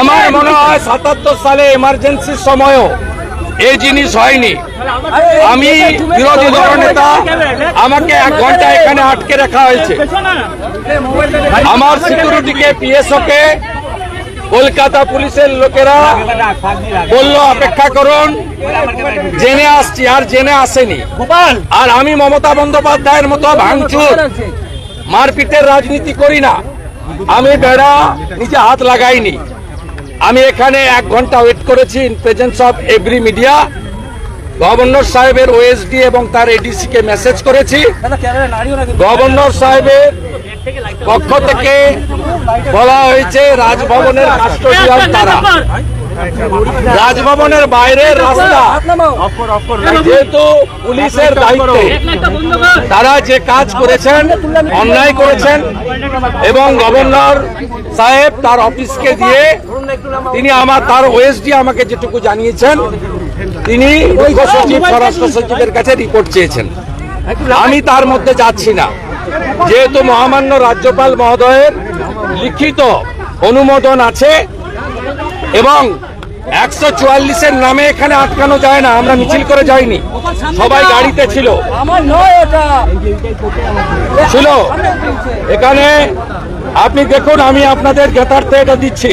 আমার মনে হয় সাতাত্তর সালে এমার্জেন্সির সময়ও এই জিনিস হয়নি। আমি বিরোধী দলনেতা আমাকে এক ঘণ্টা এখানে আটকে রাখা হয়েছে। আমার সিকিউরিটিকে পিএসও কে কলকাতা পুলিশের লোকেরা বলল অপেক্ষা করুন জেনে আসছি আর জেনে আসেনি। আর আমি মমতা বন্দ্যোপাধ্যায়ের মতো ভাঙচুর মারপিটের রাজনীতি করি না। আমি বেড়া নিচে হাত লাগাইনি। আমি এখানে এক ঘণ্টা ওয়েট করেছি in presence of every media governor সাহেবের ওএসডি এবং তার এডিসি কে মেসেজ করেছি। গভর্নর সাহেবের পক্ষ থেকে বলা হয়েছে, রাজভবনের কাস্টোডিয়াল তারা। রাজভবনের বাইরের রাস্তা। যেহেতু পুলিশের দায়িত্বে, তারা যে কাজ করেছেন, অন্যায় করেছেন এবং গভর্নর সাহেব তার অফিসকে দিয়ে তিনি আমার, তার ওএসডি আমাকে যেটুকু জানিয়েছেন, তিনি সচিব, স্বরাষ্ট্র সচিবের কাছে রিপোর্ট চেয়েছেন। আমি তার মধ্যে যাচ্ছি না। যেহেতু মহামান্য রাজ্যপাল মহোদয়ের লিখিত অনুমোদন আছে এবং একশো চুয়াল্লিশের নামে এখানে আটকানো যায় না, আমরা মিছিল করে যাইনি। সবাই গাড়িতে ছিল। ছিল এখানে আপনি দেখুন, আমি আপনাদের জ্ঞাতার্থে এটা দিচ্ছি।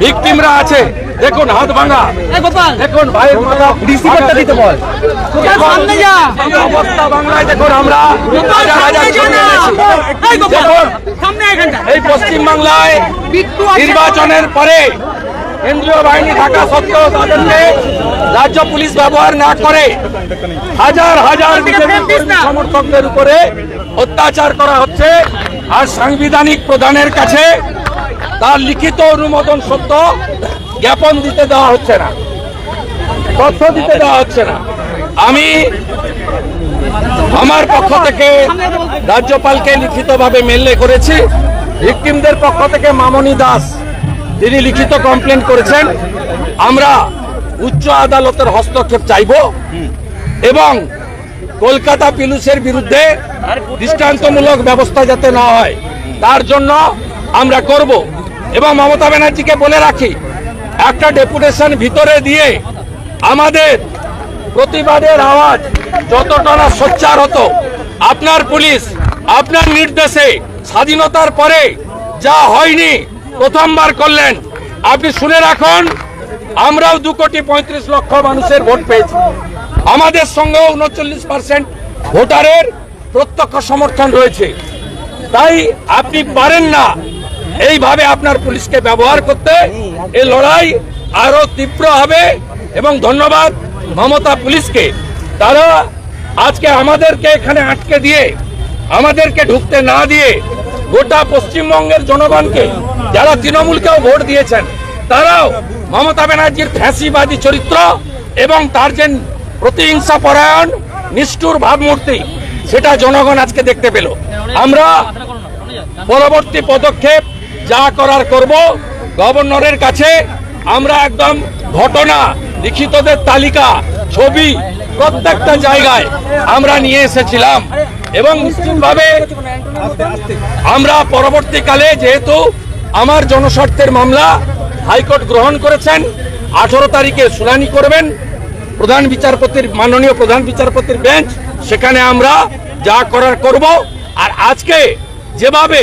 ভিকটিমরা আছে। দেখুন হাত ভাঙা। দেখুন ভাইয়ের মাথা রিসিভারটা দিতে বল। সামনে যা। এই অবস্থা বাংলায় দেখুন আমরা। হাজার হাজার দেখুন সামনে এখানটা। এই পশ্চিম বাংলায় নির্বাচনের পরে কেন্দ্রীয় বাহিনী থাকা সত্ত্বেও তাদেরকে রাজ্য পুলিশ ব্যবহার না করে হাজার হাজার সমর্থকদের উপরে অত্যাচার করা হচ্ছে। আর সাংবিধানিক প্রধানের কাছে তার লিখিত অনুমোদন সত্য, জ্ঞাপন দিতে দেওয়া হচ্ছে না। তথ্য দিতে দেওয়া হচ্ছে না। আমি আমার পক্ষ থেকে রাজ্যপালকে লিখিতভাবে মেলে করেছি। ভিকটিমদের পক্ষ থেকে মামনি দাস, তিনি লিখিত কমপ্লেন করেছেন। আমরা উচ্চ আদালতের হস্তক্ষেপ চাইব এবং কলকাতা পিলুসের বিরুদ্ধে দৃষ্টান্তমূলক ব্যবস্থা যাতে না হয়, তার জন্য আমরা করব। এবং মমতা ব্যানার্জিকে বলে রাখি, একটা ডেপুটেশন ভিতরে দিয়ে আমাদের প্রতিবাদের আওয়াজ যতটা না সোচ্চার হতো, আপনার পুলিশ, আপনার নির্দেশে স্বাধীনতার পরে যা হয়নি প্রথমবার করলেন, আপনি শুনে রাখুন, আমরাও দু কোটি পঁয়ত্রিশ লক্ষ মানুষের ভোট পেয়েছি। আমাদের সঙ্গেও উনচল্লিশ পার্সেন্ট ভোটারের প্রত্যক্ষ সমর্থন রয়েছে। তাই আপনি পারেন না এইভাবে আপনার পুলিশকে ব্যবহার করতে এই লড়াই আরও তীব্র হবে এবং ধন্যবাদ মমতা পুলিশকে। তারা আজকে আমাদেরকে এখানে আটকে দিয়ে, আমাদেরকে ঢুকতে না দিয়ে গোটা পশ্চিমবঙ্গের জনগণকে, যারা তৃণমূলকেও ভোট দিয়েছেন, তারাও মমতা ব্যানার্জির ফ্যাসিবাদী চরিত্র এবং তার যে প্রতিহিংসা পরায়ণ, নিষ্ঠুর ভাবমূর্তি, সেটা জনগণ আজকে দেখতে পেল। আমরা পরবর্তী পদক্ষেপ যা করার করব, গভর্নরের কাছে আমরা একদম ঘটনা, লিখিতদের তালিকা, ছবি প্রত্যেকটা জায়গায় আমরা নিয়ে এসেছিলাম এবং নিশ্চিতভাবে আমরা পরবর্তীকালে যেহেতু আমার জনস্বার্থের মামলা হাইকোর্ট গ্রহণ করেছেন, আঠারো তারিখে শুনানি করবেন, প্রধান বিচারপতির, মাননীয় প্রধান বিচারপতির বেঞ্চ, সেখানে আমরা যা করার করব। আর আজকে যেভাবে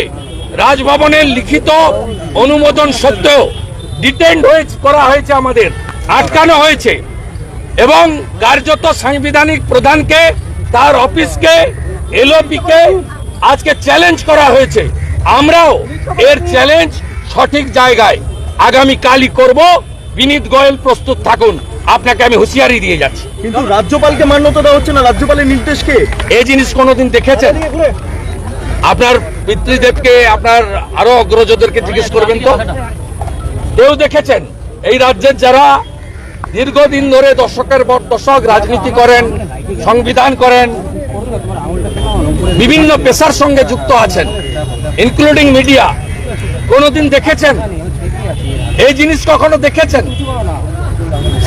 রাজভবনের লিখিত অনুমোদন সত্ত্বেও ডিটেন্ড হয়ে করা হয়েছে আমাদের আটকানো হয়েছে। এবং কার্যত সাংবিধানিক প্রধানকে তার অফিসকে এলওপিকে আজকে চ্যালেঞ্জ করা হয়েছে। আমরাও এর চ্যালেঞ্জ সঠিক জায়গায় আগামী কালই করব। বিনীত গোয়েল প্রস্তুত থাকুন। আপনাকে আমি হুঁশিয়ারি দিয়ে যাচ্ছি। কিন্তু রাজ্যপালকে মান্যতা দেওয়া হচ্ছে না রাজ্যপালের নির্দেশকে এই জিনিস কোনোদিন দেখেছেন? আপনার পিতৃদেবকে, আপনার আরও অগ্রজদেরকে জিজ্ঞেস করবেন তো? কেউ দেখেছেন? এই রাজ্যের যারা দীর্ঘদিন ধরে দশকের পর দশক রাজনীতি করেন, সংবিধান করেন, বিভিন্ন পেশার সঙ্গে যুক্ত আছেন ইনক্লুডিং মিডিয়া কোনোদিন দেখেছেন? এই জিনিস কখনো দেখেছেন?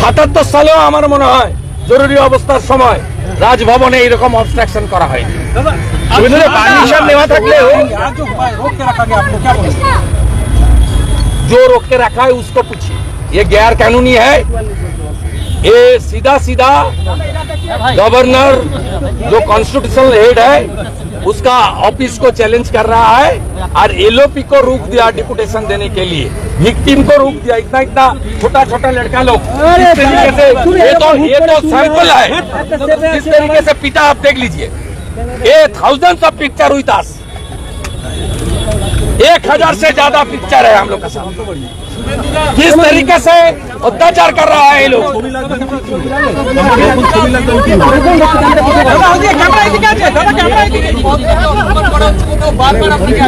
সাতাত্তর সালেও আমার মনে হয় জরুরি অবস্থার সময় রাজভবনে এইরকম অবস্ট্রাকশন করা হয়নি পারমিশন নেওয়া থাকলেও जो रोक के रखा है उसको पूछिए ये गैर कानूनी है ये सीधा सीधा गवर्नर जो कॉन्स्टिट्यूशनल हेड है उसका ऑफ़िस को चैलेंज कर रहा है और एलओपी को रोक दिया डिपुटेशन देने के लिए। विक्टिम को रोक दिया। इतना इतना छोटा छोटा लड़का लोग। इस तरीके से ये तो ये तो सैंपल है। इस तरीके से पिता आप देख लीजिए। ये थाउज़ेंड ऑफ़ पिक्चर हुई था एक हज़ार से ज़्यादा पिक्चर है हम लोग का साथ किस तरीके से अत्याचार कर रहा है ये लोग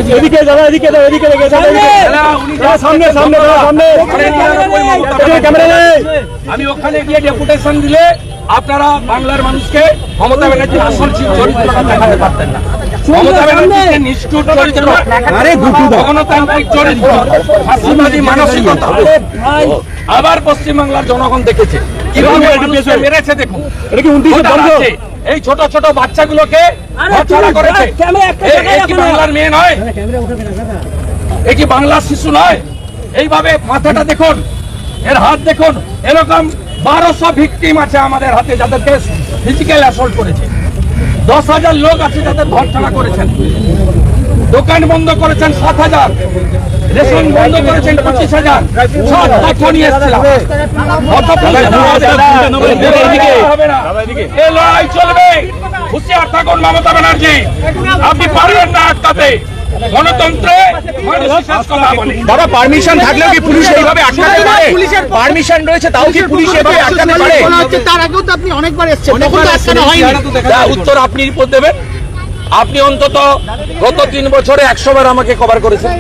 এদিকে দাদা এদিকে দাও এদিকে দাও দাদা সামনে সামনে দাদা সামনে এদিকে ক্যামেরা নেই আমি ওখানে গিয়ে ডেপুটেশন দিলে আপনারা বাংলার মানুষকে মমতা ব্যানার্জির আসল চরিত্রটা দেখাতে পারতেন না মানসিকতা। আবার পশ্চিমবাংলার জনগণ দেখেছে। কীভাবে মেরেছে দেখুন? এই ছোট ছোট বাচ্চাগুলোকে করেছে। জায়গায় এ কি বাংলার মেয়ে নয়? এ কি বাংলার শিশু নয়? এইভাবে মাথাটা দেখুন। এর হাত দেখুন। এরকম বারোশো ভিকটিম আছে আমাদের হাতে যাদেরকে ফিজিক্যাল অ্যাসল্ট করেছে। দশ হাজার লোক আছে যাদের ঘর ছাড়া করেছেন দোকান বন্ধ করেছেন সাত হাজার রেশন বন্ধ করেছেন পঁচিশ হাজার সব তথ্য নিয়ে এসেছিলাম। এ লড়াই চলবে হুঁশিয়ার থাকুন মমতা ব্যানার্জি আপনি পারবেন না আটকাতে গণতন্ত্রে মানুষ শেষ কথা বলে দাদা পারমিশন থাকলেও কি পুলিশ এইভাবে আটকাতে পারে? পারমিশন রয়েছে তাও কি পুলিশ এভাবে আটকাতে পারে? তার আগেও তো আপনি অনেকবার এসেছেন তখন তো আটকানো হয়নি। উত্তর আপনি রিপোর্ট দেবেন। আপনি অন্তত গত তিন বছরে একশো বার আমাকে কভার করেছেন।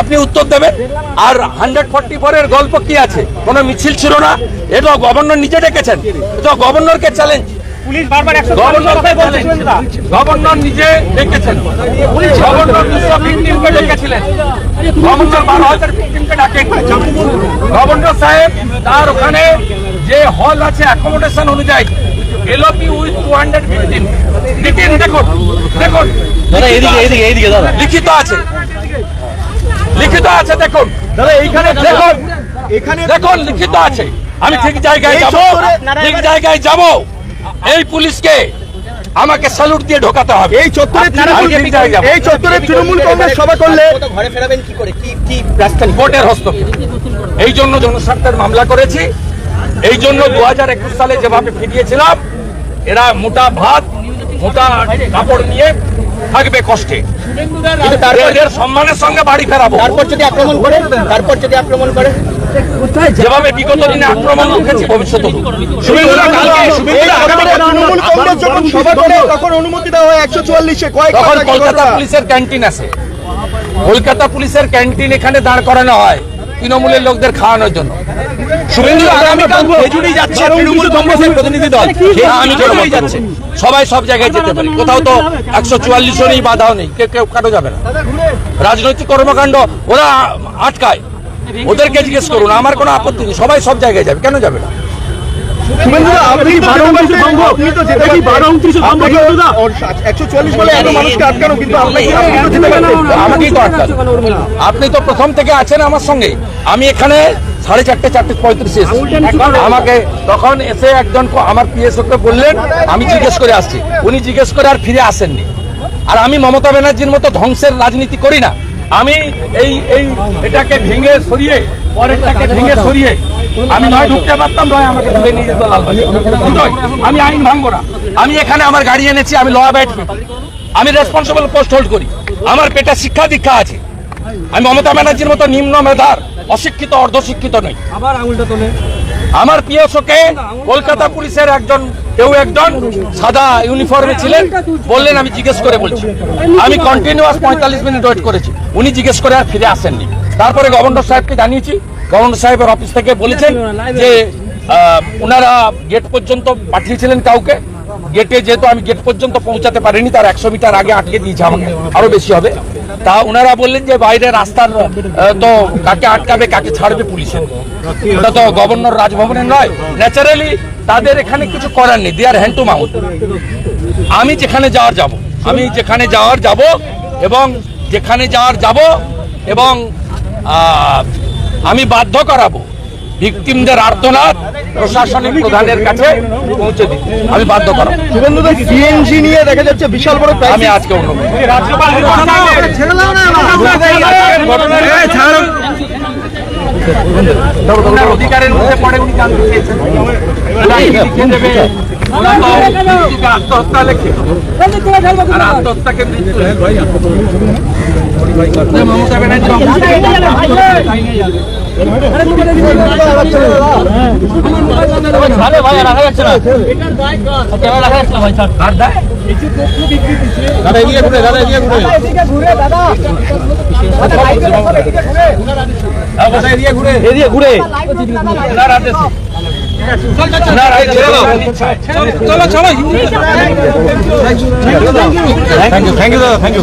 আপনি উত্তর দেবেন। আর হান্ড্রেড ফর্টি এর গল্প কি আছে? কোনো মিছিল ছিল না? এটা গভর্নর নিজে ডেকেছেন। এটা গভর্নরকে চ্যালেঞ্জ পুলিশ বারবার গভর্নর নিজে ডেকেছেন। গভর্নর দুশো ভিকটিমকে ডেকেছিলেন। গভর্নর বারো হাজার ভিকটিমকে ডাকেন গভর্নর সাহেব তার ওখানে যে হল আছে অ্যাকোমোডেশন অনুযায়ী LOP with two hundred victim লিখিত দেখুন দেখুন। এদিকে এদিকে এদিকে লিখিত আছে। লিখিত আছে দেখুন। দাদা এইখানে দেখুন এখানে দেখুন লিখিত আছে। আমি ঠিক জায়গায় যাব। ঠিক জায়গায় যাব। এই পুলিশকে আমাকে স্যালুট দিয়ে ঢোকাতে হবে। এই চত্বরে। এই চত্বরে তৃণমূল কংগ্রেস সভা করলে ঘরে ফেরাবেন কি করে? কি কি কোর্টের হস্তক্ষেপ। এই জন্য জনস্বার্থের মামলা করেছি। এই জন্য দু একুশ সালে যেভাবে ফিরিয়েছিলাম এরা মোটা ভাত মোটা কাপড় নিয়ে থাকবে কষ্টে। কিন্তু সম্মানের সঙ্গে বাড়ি ফেরাবো। তারপর যদি আক্রমণ করে তারপর যদি আক্রমণ করে। যেভাবে বিগত দিনে আক্রমণ ভবিষ্যতে কলকাতা পুলিশের ক্যান্টিন এখানে দাঁড় করানো হয়। তৃণমূলের লোকদের খাওয়ানোর জন্য। সবাই সব জায়গায় যেতে পারে। কোথাও তো একশো চুয়াল্লিশও নেই বাধাও নেই। কেউ কেউ কাটো যাবে না। রাজনৈতিক কর্মকাণ্ড ওরা আটকায়। ওদেরকে জিজ্ঞেস করুন আমার কোনো আপত্তি নেই। সবাই সব জায়গায় যাবে। কেন যাবে না? আপনি তো যেতে পারতেন, আপনি তো যেতে পারতেন। আপনাকে একশো চুয়াল্লিশ বলে এত মানুষকে আটকানো কিন্তু আপনাকে আপনি তো যেতে পারতেন। আমাকেই তো আটকান আপনি তো প্রথম থেকে আছেন আমার সঙ্গে। আমি এখানে সাড়ে চারটে চারটে পঁয়ত্রিশ আমাকে তখন এসে একজন আমার পিএসও কে বললেন আমি জিজ্ঞেস করে আসছি। উনি জিজ্ঞেস করে আর ফিরে আসেননি। আর আমি মমতা ব্যানার্জির মতো ধ্বংসের রাজনীতি করি না। আমি এই এই এটাকে ভেঙে সরিয়ে পরেরটাকে ভেঙে সরিয়ে আমি নয় ঢুকতে পারতাম নয় আমাকে তুলে নিয়ে যেত লালবাগে। আমি আইন ভাঙবো না। আমি এখানে আমার গাড়ি এনেছি আমি ল অ্যাবাইড আমি রেসপন্সিবল পোস্ট হোল্ড করি। আমার পেটে শিক্ষা দীক্ষা আছে। আমি মমতা ব্যানার্জির মতো নিম্ন মেধার অশিক্ষিত অর্ধশিক্ষিত নই। আবার আঙুলটা তোলে। আমার পিএসওকে কলকাতা পুলিশের একজন কেউ একজন সাদা ইউনিফর্মে ছিলেন বললেন আমি জিজ্ঞেস করে বলছি। আমি কন্টিনিউয়াস পঁয়তাল্লিশ মিনিট ওয়েট করেছি। উনি জিজ্ঞেস করে আর ফিরে আসেননি। তারপরে গভর্নর সাহেবকে জানিয়েছি গভর্নর সাহেবের অফিস থেকে বলেছেন যে ওনারা গেট পর্যন্ত পাঠিয়েছিলেন কাউকে। গেটে যেহেতু আমি গেট পর্যন্ত পৌঁছাতে পারিনি, তার একশো মিটার আগে আটকে দিয়েছে আমাকে। আরও বেশি হবে। তা ওনারা বললেন যে, বাইরে রাস্তার তো কাকে আটকাবে, কাকে ছাড়বে পুলিশে ওটা তো গভর্নর রাজভবনের নয়। ন্যাচারালি তাদের এখানে কিছু করার নেই। দেয়ার হ্যান্ড টু মাউথ আমি যেখানে যাওয়ার যাব, আমি যেখানে যাওয়ার যাব এবং যেখানে যাওয়ার যাব এবং আমি বাধ্য করাবো। ভিকটিমদের আর্তনাদ প্রশাসনিক প্রধানের কাছে পৌঁছে দিতে। আমি বাধ্য করাবো। শুভেন্দুদা সিএনজি নিয়ে দেখা যাচ্ছে বিশাল বড় আমি আজকে অন্য ওনার অধিকারের মধ্যে পড়ে উনি জানতে চেয়েছেন লিখে দেবে? আত্মহত্যা লেখে আর আত্মহত্যাকে মৃত্যু মমতা ব্যানার্জি দেয়? এদিকে ঘুরে আদেশে। ওনার আদেশে। চলো চলো থ্যাংক ইউ থ্যাংক ইউ দাদা থ্যাংক ইউ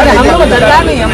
अरे हम लोग दरकार नहीं हम